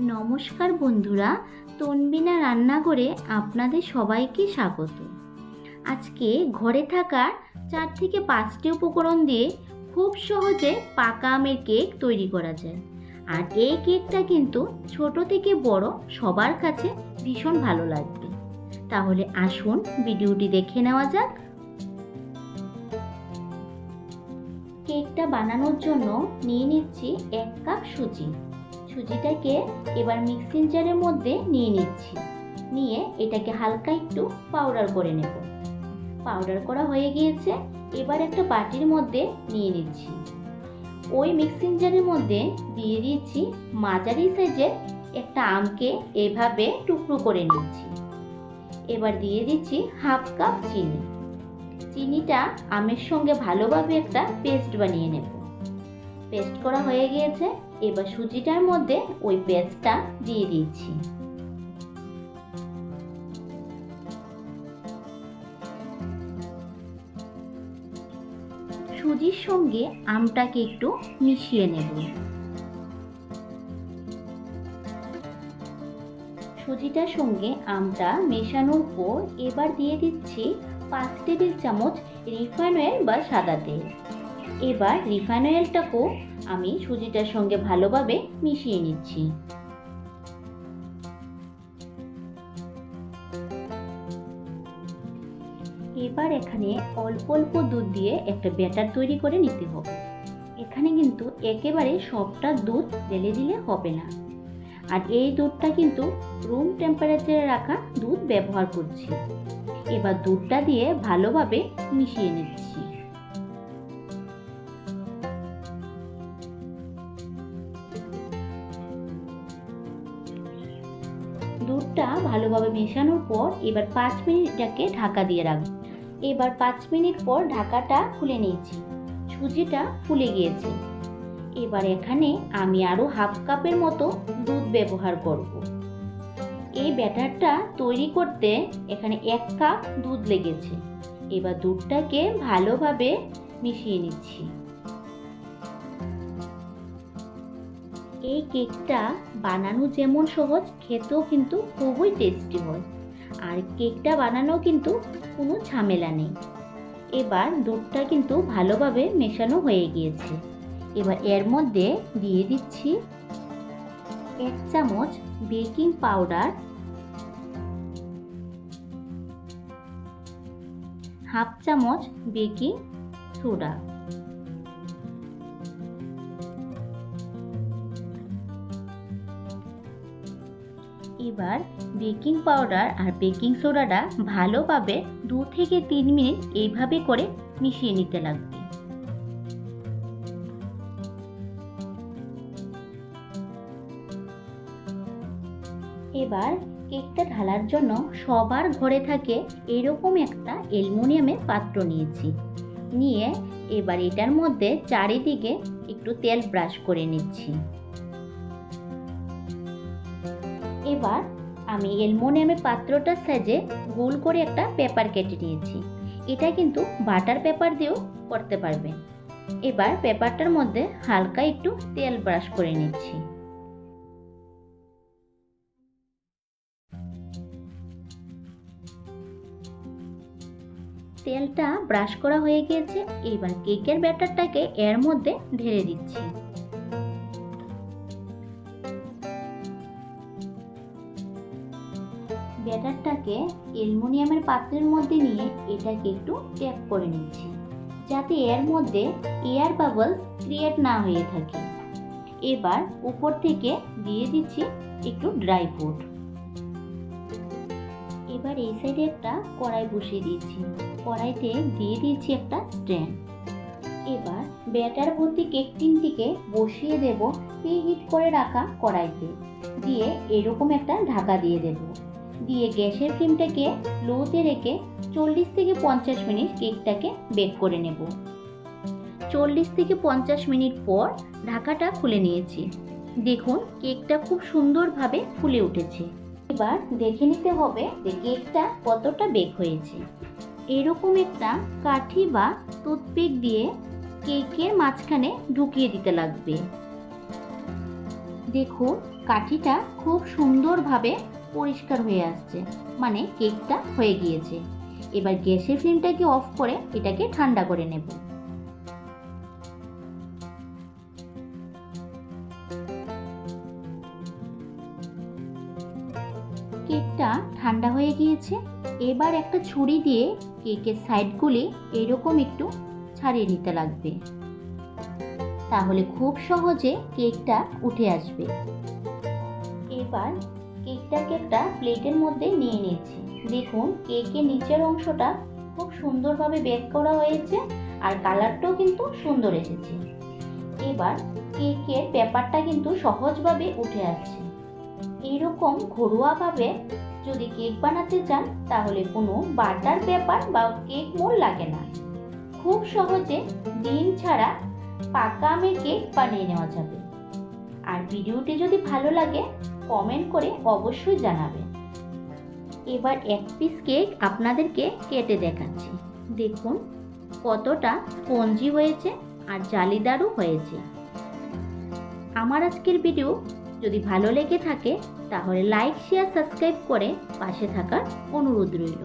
নমস্কার বন্ধুরা, তনবিনা রান্নাঘরে আপনাদের সবাইকে স্বাগত। আজকে ঘরে থাকা চার থেকে পাঁচটি উপকরণ দিয়ে খুব সহজে পাকা আমের কেক তৈরি করা যায়। আর এই কেকটা কিন্তু ছোট থেকে বড় সবার কাছে ভীষণ ভালো লাগবে। তাহলে আসুন ভিডিওটি দেখে নেওয়া যাক। কেকটা বানানোর জন্য নিয়ে নিচ্ছি এক কাপ সুজি। সুজিটাকে এবার মিক্সিং জারের মধ্যে নিয়ে নিচ্ছি। নিয়ে এটাকে হালকা একটু পাউডার করে নেব। পাউডার করা হয়ে গিয়েছে, এবার একটা বাটির মধ্যে নিয়ে নিচ্ছি। ওই মিক্সিং জারের মধ্যে দিয়ে দিচ্ছি মাঝারি সাইজের একটা আমকে এভাবে টুকরো করে নিচ্ছি। এবার দিয়ে দিচ্ছি হাফ কাপ চিনি। চিনিটা আমের সঙ্গে ভালোভাবে একটা পেস্ট বানিয়ে নেব। পেস্ট করা হয়ে গিয়েছে এবার সুজিটার মধ্যে ওই পেস্টটা দিয়ে দিচ্ছি। সুজির সঙ্গে আমটাকে একটু মিশিয়ে নেব। সুজিটার সঙ্গে আমটা মেশানোর পর এবার দিয়ে দিচ্ছি পাঁচ টেবিল চামচ রিফাইন অয়েল বা সাদা তেল। এবার রিফাইন অয়েলটাকেও আমি সুজিটার সঙ্গে ভালোভাবে মিশিয়ে নিচ্ছি। এবার এখানে অল্প অল্প দুধ দিয়ে একটা ব্যাটার তৈরি করে নিতে হবে। এখানে কিন্তু একেবারে সবটা দুধ ঢেলে দিলে হবে না। আর এই দুধটা কিন্তু রুম টেম্পারেচারে রাখা দুধ ব্যবহার করছি। এবার দুধটা দিয়ে ভালোভাবে মিশিয়ে নিচ্ছি। দুধটা ভালোভাবে মেশানোর পর এবার পাঁচ মিনিট এটাকে ঢাকা দিয়ে রাখব। এবার পাঁচ মিনিট পর ঢাকাটা খুলে নিয়েছি। সুজিটা ফুলে গিয়েছে। এবার এখানে আমি আরও হাফ কাপের মতো দুধ ব্যবহার করব। এই ব্যাটারটা তৈরি করতে এখানে এক কাপ দুধ লেগেছে। এবার দুধটাকে ভালোভাবে মিশিয়ে নিচ্ছি। এই কেকটা বানানো যেমন সহজ, খেতেও কিন্তু খুবই টেস্টি হয়। আর কেকটা বানানো কিন্তু কোনো ঝামেলা নেই। এবার দুধটা কিন্তু ভালোভাবে মেশানো হয়ে গিয়েছে। এবার এর মধ্যে দিয়ে দিচ্ছি এক চামচ বেকিং পাউডার, হাফ চামচ বেকিং সোডা। এবার বেকিং পাউডার আর বেকিং সোডাটা ভালোভাবে দু থেকে তিন মিনিট এইভাবে করে মিশিয়ে নিতে লাগবে। এবার কেকটা ঢালার জন্য সবার ঘরে থাকে এরকম একটা অ্যালুমিনিয়ামের পাত্র নিয়েছি। নিয়ে এবার এটার মধ্যে চারিদিকে একটু তেল ব্রাশ করে নিচ্ছি। এবার আমি অ্যালুমিনিয়ামের পাত্রটার সাইজে গোল করে একটা পেপার কেটে নিয়েছি। এটা কিন্তু বাটার পেপার দিয়েও করতে পারবেন এবার পেপারটার মধ্যে হালকা একটু তেল ব্রাশ করে নিচ্ছি। তেলটা ব্রাশ করা হয়ে গিয়েছে। এবার কেকের ব্যাটারটাকে এর মধ্যে ঢেলে দিচ্ছি। ব্যাটারটাকে অ্যালুমিনিয়ামের পাত্রের মধ্যে নিয়ে এটাকে একটু ট্যাপ করে নিচ্ছি, যাতে এর মধ্যে এয়ার বাবলস ক্রিয়েট না হয়ে থাকে। এবার উপর থেকে দিয়ে দিচ্ছি একটু ড্রাই ফ্রুট। এবার এই সাইডে একটা কড়াই বসিয়ে দিয়েছি কড়াইতে দিয়ে দিয়েছি একটা স্ট্যান্ড। এবার ব্যাটার ভর্তি কেক টিনটিকে বসিয়ে দেব প্রি হিট করে রাখা কড়াইতে। দিয়ে এরকম একটা ঢাকা দিয়ে দেবো। দিয়ে গ্যাসের ফ্লেমটাকে লোতে রেখে চল্লিশ থেকে পঞ্চাশ মিনিট কেকটাকে বেক করে নেব। চল্লিশ থেকে পঞ্চাশ মিনিট পর ঢাকাটা খুলে নিয়েছি। দেখুন, কেকটা খুব সুন্দরভাবে ফুলে উঠেছে। এবার দেখে নিতে হবে যে কেকটা কতটা বেক হয়েছে। এরকম একটা কাঠি বা টুথপিক দিয়ে কেকের মাঝখানে ঢুকিয়ে দিতে লাগবে। দেখুন, কাঠিটা খুব সুন্দরভাবে পরিষ্কার হয়ে আসছে। মানে কেকটা হয়ে গিয়েছে। এবার গ্যাসের ফ্লেমটাকে অফ করে এটাকে ঠান্ডা করে নেব। কেকটা ঠান্ডা হয়ে গিয়েছে। এবার একটা ছুরি দিয়ে কেকের সাইডগুলি এরকম একটু ছাড়িয়ে নিতে লাগবে। তাহলে খুব সহজে কেকটা উঠে আসবে। এবার কেকটাকে একটা প্লেটের মধ্যে নিয়ে নিচ্ছি দেখুন, কেকের নিচের অংশটা খুব সুন্দরভাবে বেক করা হয়েছে আর কালারটাও কিন্তু সুন্দর এসেছে। এবার কেকের পেপারটা কিন্তু সহজভাবে উঠে আসছে। এইরকম ঘরোয়াভাবে যদি কেক বানাতে চান, তাহলে কোনো বাটার পেপার বা কেক মোল লাগে না। খুব সহজে ডিম ছাড়া পাকা আমের কেক বানিয়ে নেওয়া যাবে। আর ভিডিওটি যদি ভালো লাগে কমেন্ট করে অবশ্যই জানাবেন এবার এক পিস কেক আপনাদেরকে কেটে দেখাচ্ছি। দেখুন কতটা স্পঞ্জি হয়েছে আর জালিদারও হয়েছে। আমার আজকের ভিডিও যদি ভালো লেগে থাকে, তাহলে লাইক শেয়ার সাবস্ক্রাইব করে পাশে থাকার অনুরোধ রইল।